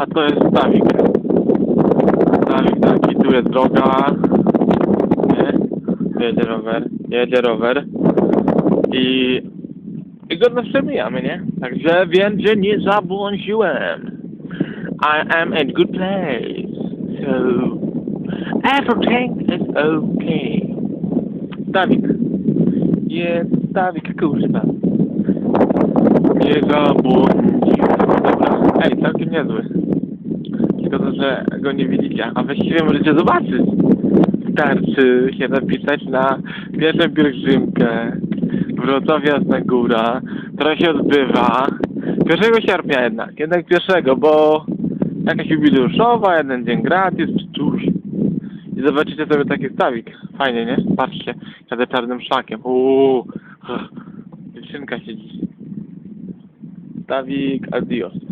A to jest stawik. Stawik taki, tu jest droga. Nie? Jedzie rower, jedzie rower. I, i go przemijamy, nie? Także wiem, że nie zabłądziłem. I am in good place. So, everything is okay. Stawik. Jest stawik, kurwa. Nie zabłądziłem. Ej, całkiem niezły. Że go nie widzicie, a właściwie możecie zobaczyć. Wystarczy się zapisać na pierwszą pielgrzymkę Wrocław Jasna Góra, która się odbywa 1 sierpnia jednak, jednak pierwszego, bo jakaś jubileuszowa, jeden dzień gratis, czy coś. I zobaczycie sobie taki stawik. Fajnie, nie? Patrzcie, jadę czarnym szlakiem. Uuu, dziewczynka siedzi. Stawik, adios.